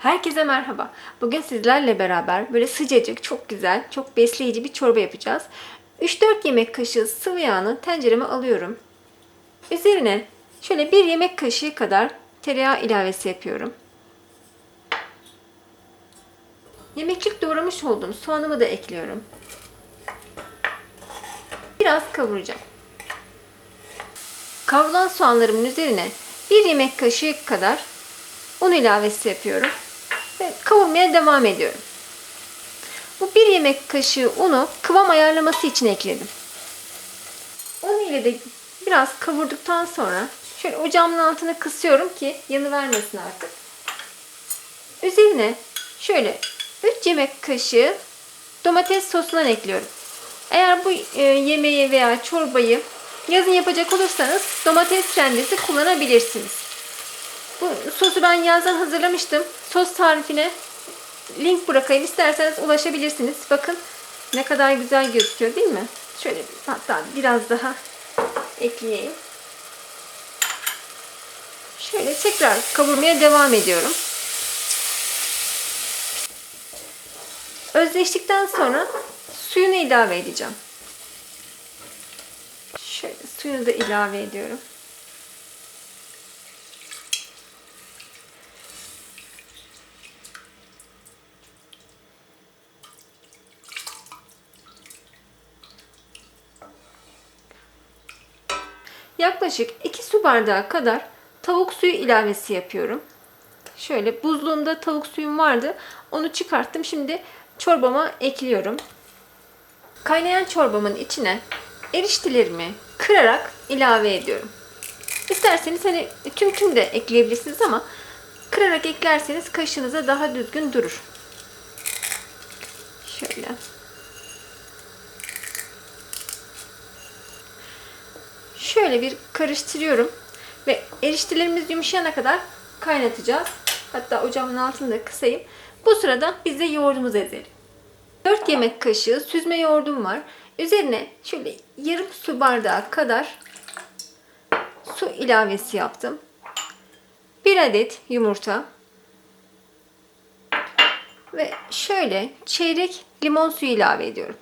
Herkese merhaba. Bugün sizlerle beraber böyle sıcacık, çok güzel, çok besleyici bir çorba yapacağız. 3-4 yemek kaşığı sıvı yağını tencereme alıyorum. Üzerine şöyle 1 yemek kaşığı kadar tereyağı ilavesi yapıyorum. Yemeklik doğramış olduğum soğanımı da ekliyorum. Biraz kavuracağım. Kavrulan soğanlarımın üzerine 1 yemek kaşığı kadar un ilavesi yapıyorum ve kavurmaya devam ediyorum. Bu 1 yemek kaşığı unu kıvam ayarlaması için ekledim. Un ile de biraz kavurduktan sonra şöyle ocağımın altını kısıyorum ki yanı vermesin artık. Üzerine şöyle 3 yemek kaşığı domates sosundan ekliyorum. Eğer bu e, yemeği veya çorbayı yazın yapacak olursanız domates rendesi kullanabilirsiniz. Bu sosu ben yazdan hazırlamıştım. Sos tarifine link bırakayım. İsterseniz ulaşabilirsiniz. Bakın ne kadar güzel gözüküyor değil mi? Şöyle hatta biraz daha ekleyeyim. Şöyle tekrar kavurmaya devam ediyorum. Özleştikten sonra suyunu ilave edeceğim. Şöyle suyunu da ilave ediyorum. Yaklaşık 2 su bardağı kadar tavuk suyu ilavesi yapıyorum. Şöyle buzluğumda tavuk suyum vardı. Onu çıkarttım. Şimdi çorbama ekliyorum. Kaynayan çorbamın içine eriştelerimi kırarak ilave ediyorum. İsterseniz hani tüm tüm de ekleyebilirsiniz ama kırarak eklerseniz kaşınıza daha düzgün durur. Şöyle. Şöyle bir karıştırıyorum ve eriştelerimiz yumuşayana kadar kaynatacağız. Hatta ocağımın altını da kısayım. Bu sırada biz de yoğurdumuzu ezelim. 4 yemek kaşığı süzme yoğurdum var. Üzerine şöyle yarım su bardağı kadar su ilavesi yaptım. 1 adet yumurta ve şöyle çeyrek limon suyu ilave ediyorum.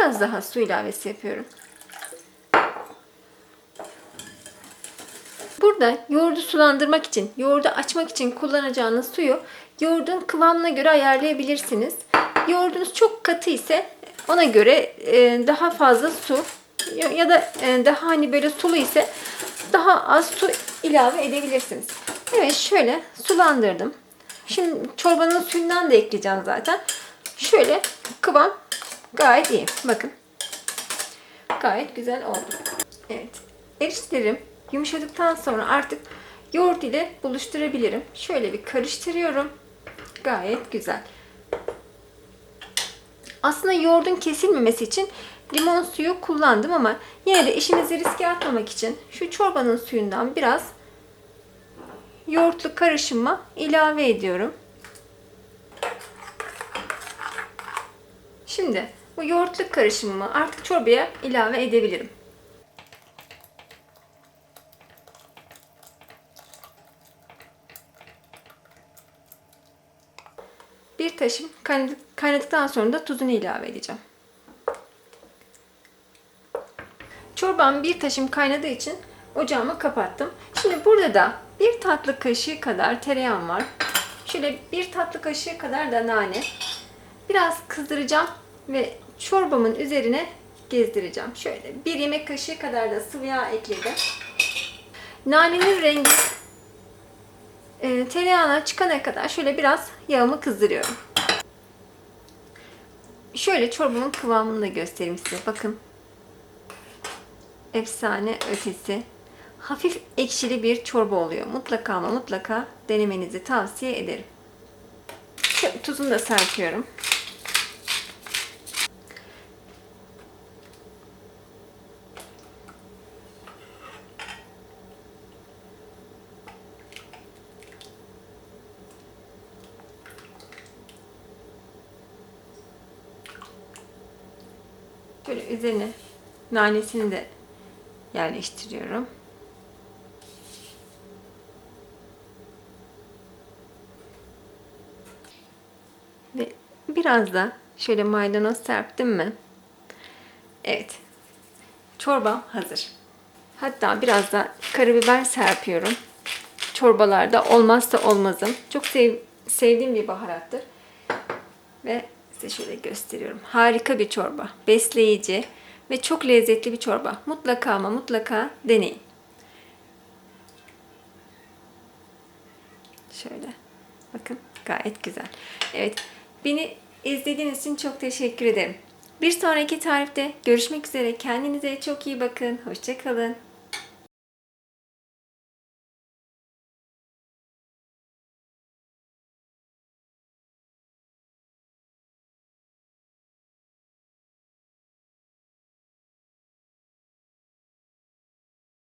Biraz daha su ilavesi yapıyorum. Burada yoğurdu sulandırmak için, yoğurdu açmak için kullanacağınız suyu yoğurdun kıvamına göre ayarlayabilirsiniz. Yoğurdunuz çok katı ise ona göre e, daha fazla su ya da e, daha hani böyle sulu ise daha az su ilave edebilirsiniz. Evet şöyle sulandırdım. Şimdi çorbanın suyundan da ekleyeceğim zaten. Şöyle kıvam gayet iyi. Bakın. Gayet güzel oldu. Evet. Eriştelerim yumuşadıktan sonra artık yoğurt ile buluşturabilirim. Şöyle bir karıştırıyorum. Gayet güzel. Aslında yoğurdun kesilmemesi için limon suyu kullandım ama yine de işinizi riske atmamak için şu çorbanın suyundan biraz yoğurtlu karışıma ilave ediyorum. Şimdi bu yoğurtlu karışımımı artık çorbaya ilave edebilirim. Bir taşım kaynadıktan sonra da tuzunu ilave edeceğim. Çorbam bir taşım kaynadığı için ocağımı kapattım. Şimdi burada da bir tatlı kaşığı kadar tereyağım var. Şöyle bir tatlı kaşığı kadar da nane. Biraz kızdıracağım ve çorbamın üzerine gezdireceğim. Şöyle bir yemek kaşığı kadar da sıvı yağ ekledim. Nanenin rengi e, tereyağına çıkana kadar şöyle biraz yağımı kızdırıyorum. Şöyle çorbamın kıvamını da göstereyim size. Bakın. Efsane ötesi. Hafif ekşili bir çorba oluyor. Mutlaka ama mutlaka denemenizi tavsiye ederim. Şöyle tuzunu da serpiyorum. Böyle üzerine nanesini de yerleştiriyorum. Ve biraz da şöyle maydanoz serptim mi? Evet. Çorbam hazır. Hatta biraz da karabiber serpiyorum. Çorbalarda olmazsa olmazım. Çok sev- sevdiğim bir baharattır. Ve size şöyle gösteriyorum. Harika bir çorba. Besleyici ve çok lezzetli bir çorba. Mutlaka ama mutlaka deneyin. Şöyle. Bakın gayet güzel. Evet. Beni izlediğiniz için çok teşekkür ederim. Bir sonraki tarifte görüşmek üzere. Kendinize çok iyi bakın. Hoşçakalın.